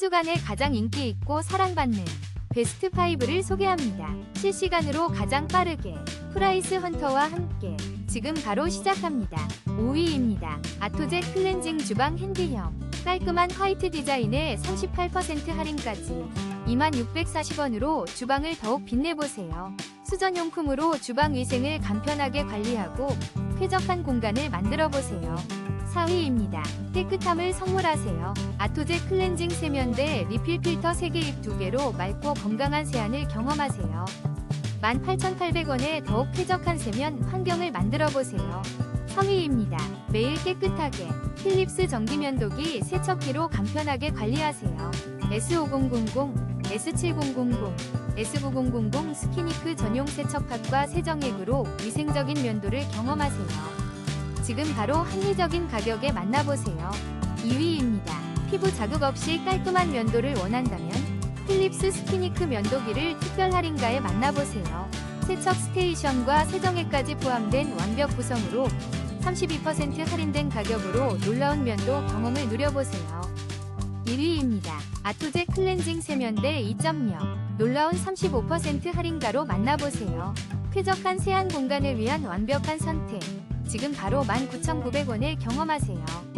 주간에 가장 인기 있고 사랑받는 베스트 5를 소개합니다. 실시간으로 가장 빠르게 프라이스 헌터와 함께 지금 바로 시작합니다. 5위입니다. 아토제 클렌징 주방 핸드형 깔끔한 화이트 디자인에 38% 할인까지 2640원으로 주방을 더욱 빛내보세요. 수전용품으로 주방 위생을 간편하게 관리하고 쾌적한 공간을 만들어보세요. 4위입니다. 깨끗함을 선물하세요. 아토제 클렌징 세면대 리필 필터 3개 입 2개로 맑고 건강한 세안을 경험하세요. 18,800원에 더욱 쾌적한 세면 환경을 만들어보세요. 3위입니다. 매일 깨끗하게 필립스 전기면도기 세척기로 간편하게 관리하세요. S5000, S7000, S9000 스키니크 전용 세척팟과 세정액으로 위생적인 면도를 경험하세요. 지금 바로 합리적인 가격에 만나보세요. 2위입니다. 피부 자극 없이 깔끔한 면도를 원한다면 필립스 스키니크 면도기를 특별 할인가에 만나보세요. 세척 스테이션과 세정액까지 포함된 완벽 구성으로 32% 할인된 가격으로 놀라운 면도 경험을 누려보세요. 1위입니다. 아토제 클렌징 세면대 2.0 놀라운 35% 할인가로 만나보세요. 쾌적한 세안 공간을 위한 완벽한 선택. 지금 바로 19,900원에 경험하세요.